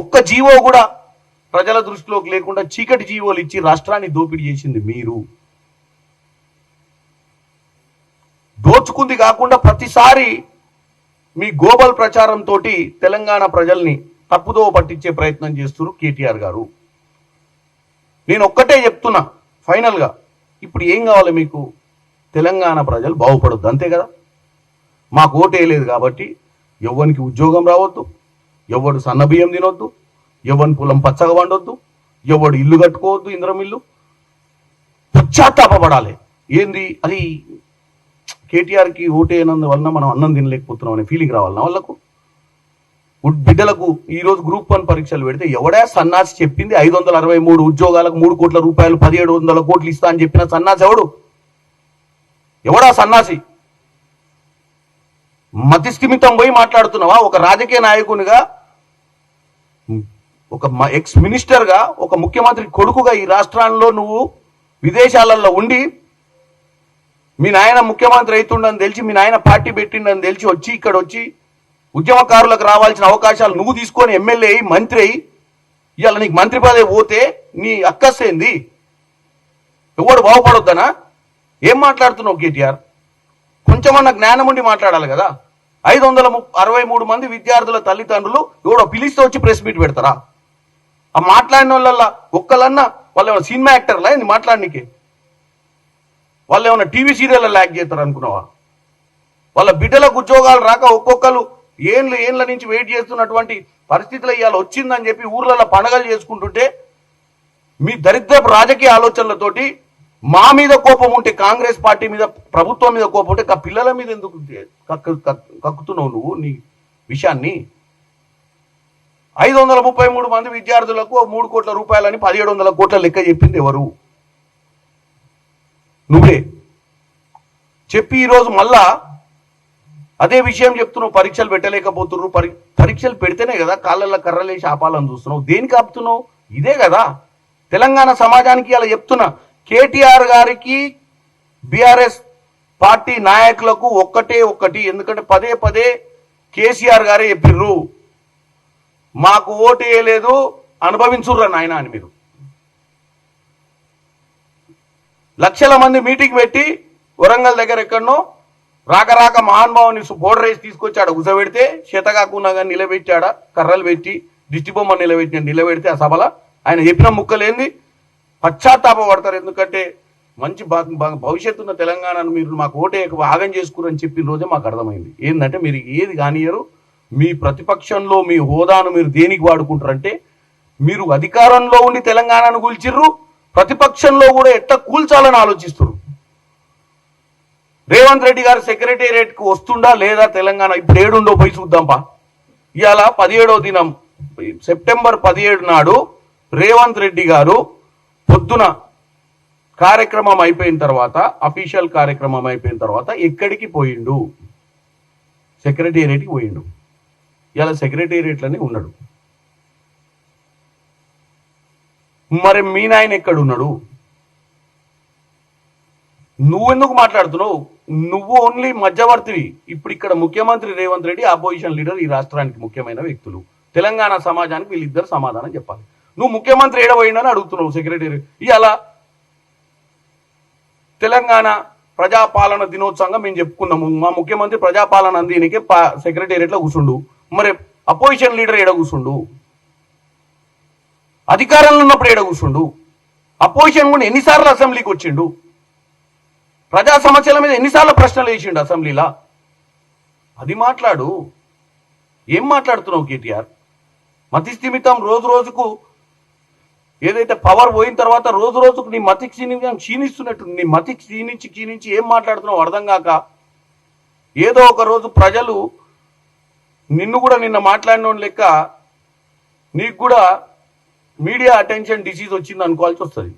ఒక్క జీవో కూడా ప్రజల దృష్టిలోకి లేకుండా చీకటి జీవోలు ఇచ్చి రాష్ట్రాన్ని దోపిడీ చేసింది మీరు. దోచుకుంది కాకుండా ప్రతిసారి మీ గోబల్ ప్రచారంతో తెలంగాణ ప్రజల్ని తప్పుదోవ పట్టించే ప్రయత్నం చేస్తున్నారు కేటీఆర్ గారు. నేను ఒక్కటే చెప్తున్నా ఫైనల్గా ఇప్పుడు ఏం కావాలి మీకు? తెలంగాణ ప్రజలు బాగుపడొద్దు అంతే కదా? మాకు ఓటేయలేదు కాబట్టి ఎవ్వరికి ఉద్యోగం రావద్దు. ఎవడు సన్నబియ్యం తినొద్దు ఎవని పొలం పచ్చగా వండొద్దు ఎవడు ఇల్లు కట్టుకోవద్దు ఇంద్రం ఇల్లు. పశ్చాత్తాపడాలి ఏంది? అది కేటీఆర్కి ఓటేయనందు వలన మనం అన్నం తినలేకపోతున్నాం అనే ఫీలింగ్ రావాలి వాళ్ళకు? బిడ్డలకు ఈరోజు గ్రూప్ వన్ పరీక్షలు పెడితే ఎవడా సన్నాసి చెప్పింది ఐదు వందల అరవై మూడు ఉద్యోగాలకు మూడు కోట్ల రూపాయలు పదిహేడు వందల కోట్లు ఇస్తా అని చెప్పిన సన్నాసి ఎవడు? ఎవడా సన్నాసి? మతిస్థిమితం పోయి మాట్లాడుతున్నావా? ఒక రాజకీయ నాయకునిగా ఒక ఎక్స్ మినిస్టర్గా ఒక ముఖ్యమంత్రి కొడుకుగా ఈ రాష్ట్రాల్లో నువ్వు విదేశాలలో ఉండి మీ నాయన ముఖ్యమంత్రి అవుతుండని తెలిసి మీ నాయన పార్టీ పెట్టిండని తెలిసి వచ్చి ఇక్కడ వచ్చి ఉద్యమకారులకు రావాల్సిన అవకాశాలు నువ్వు తీసుకొని ఎమ్మెల్యే అయ్యి మంత్రి అయ్యి ఇవాళ నీకు మంత్రి పదవి పోతే నీ అక్కసేంది ఎవడు బాగుపడొద్దనా? ఏం మాట్లాడుతున్నావు కేటీఆర్? కొంచెమన్నా జ్ఞానం ఉండి మాట్లాడాలి కదా. ఐదు వందల ము- అరవై మూడు మంది విద్యార్థుల తల్లిదండ్రులు ఎవడో పిలిస్తే వచ్చి ప్రెస్ మీట్ పెడతారా? ఆ మాట్లాడిన వాళ్ళ ఒక్కలన్నా వాళ్ళు ఏమైనా సినిమా యాక్టర్లా ఏంది మాట్లాడనీకి? వాళ్ళు ఏమైనా టీవీ సీరియల్ ల్యాక్ చేస్తారు అనుకున్నావా వాళ్ళ బిడ్డలకు ఉద్యోగాలు రాక ఒక్కొక్కరు ఏండ్ల ఏండ్ల నుంచి వెయిట్ చేస్తున్నటువంటి పరిస్థితులు ఇవాళ వచ్చిందని చెప్పి ఊర్లలో పండగలు చేసుకుంటుంటే మీ దరిద్రపు రాజకీయ ఆలోచనలతోటి మా మీద కోపం ఉంటే కాంగ్రెస్ పార్టీ మీద ప్రభుత్వం మీద కోపం ఉంటే పిల్లల మీద ఎందుకు కక్కుతున్నావు నువ్వు నీ విషయాన్ని? ఐదు వందల ముప్పై మూడు మంది విద్యార్థులకు మూడు కోట్ల రూపాయలని పదిహేడు వందల కోట్ల లెక్క చెప్పింది ఎవరు? నువ్వే. చెప్పి ఈరోజు మళ్ళా అదే విషయం చెప్తున్నావు పరీక్షలు పెట్టలేకపోతున్నారు పరి పరీక్షలు పెడితేనే కదా కాళ్ళల్లో కర్రలేసి ఆపాలని చూస్తున్నావు. దేనికి ఆపుతున్నావు? ఇదే కదా. తెలంగాణ సమాజానికి అలా చెప్తున్నా కేటీఆర్ గారికి బీఆర్ఎస్ పార్టీ నాయకులకు ఒక్కటే ఒక్కటి ఎందుకంటే పదే పదే కేసీఆర్ గారే చెప్పిర్రు. మాకు ఓటు వేయలేదు అనుభవించుర్రు నాయన అని మీరు. లక్షల మంది మీటింగ్ పెట్టి వరంగల్ దగ్గర ఎక్కడనో రాక రాక మహానుభావుని బోర్డర్ రేసి తీసుకొచ్చాడు. గుసబెడితే చేత కాకుండా కానీ నిలబెట్టాడా? కర్రలు పెట్టి దిష్టిబొమ్మ నిలబెట్టిన నిలబెట్టి నిలబెడితే ఆ సభల ఆయన చెప్పిన ముక్కలేంది? పశ్చాత్తాపడతారు ఎందుకంటే మంచి భవిష్యత్తు ఉన్న తెలంగాణను మీరు మాకు ఓటే ఆగం చేసుకురని చెప్పిన రోజే మాకు అర్థమైంది. ఏంటంటే మీరు ఏది కానియరు. మీ ప్రతిపక్షంలో మీ హోదాను మీరు దేనికి వాడుకుంటారంటే మీరు అధికారంలో ఉండి తెలంగాణను కూల్చిర్రు ప్రతిపక్షంలో కూడా ఎట్లా కూల్చాలని ఆలోచిస్తారు రేవంత్ రెడ్డి గారు సెక్రటేరియట్కు వస్తుండా లేదా తెలంగాణ? ఇప్పుడు ఏడుండో పోయి చూద్దాంపా. ఇవాళ పదిహేడో దినం సెప్టెంబర్ పదిహేడు నాడు రేవంత్ రెడ్డి గారు పొద్దున కార్యక్రమం అయిపోయిన తర్వాత అఫీషియల్ కార్యక్రమం అయిపోయిన తర్వాత ఎక్కడికి పోయిండు? సెక్రటేరియట్కి పోయిండు. ఇలా సెక్రటేరియట్లోనే ఉన్నాడు. మరి మీ నాయన ఎక్కడున్నాడు? నువ్వెందుకు మాట్లాడుతున్నావు? నువ్వు ఓన్లీ మధ్యవర్తివి. ఇప్పుడు ఇక్కడ ముఖ్యమంత్రి రేవంత్ రెడ్డి అపోజిషన్ లీడర్ ఈ రాష్ట్రానికి ముఖ్యమైన వ్యక్తులు. తెలంగాణ సమాజానికి వీళ్ళిద్దరు సమాధానం చెప్పాలి. నువ్వు ముఖ్యమంత్రి ఏడబోయిండని అడుగుతున్నావు సెక్రటరీ. ఇలా తెలంగాణ ప్రజాపాలన దినోత్సవంగా మేము చెప్పుకున్నాము. మా ముఖ్యమంత్రి ప్రజాపాలన అందినికి సెక్రటేరియట్లో కూర్చుండు మరి అపోజిషన్ లీడర్ ఏడ కూర్చుండు అధికారంలో ఉన్నప్పుడు ఏడ కూర్చుండు అపోజిషన్ కూడా ఎన్నిసార్లు అసెంబ్లీకి వచ్చిండు? ప్రజా సమస్యల మీద ఎన్నిసార్లు ప్రశ్నలు వేసిండు అసెంబ్లీలా? అది మాట్లాడు. ఏం మాట్లాడుతున్నావు కేటీఆర్? మతిస్థిమితం రోజు రోజుకు ఏదైతే పవర్ పోయిన తర్వాత రోజు రోజుకు నీ మతి క్షీణించడం క్షీణిస్తున్నట్టు నీ మతి క్షీణించి క్షీణించి ఏం మాట్లాడుతున్నావు అర్థం కాక ఏదో ఒక రోజు ప్రజలు నిన్ను కూడా నిన్న మాట్లాడిన లెక్క నీకు కూడా మీడియా అటెన్షన్ డిసీజ్ వచ్చింది అనుకోవాల్సి వస్తుంది.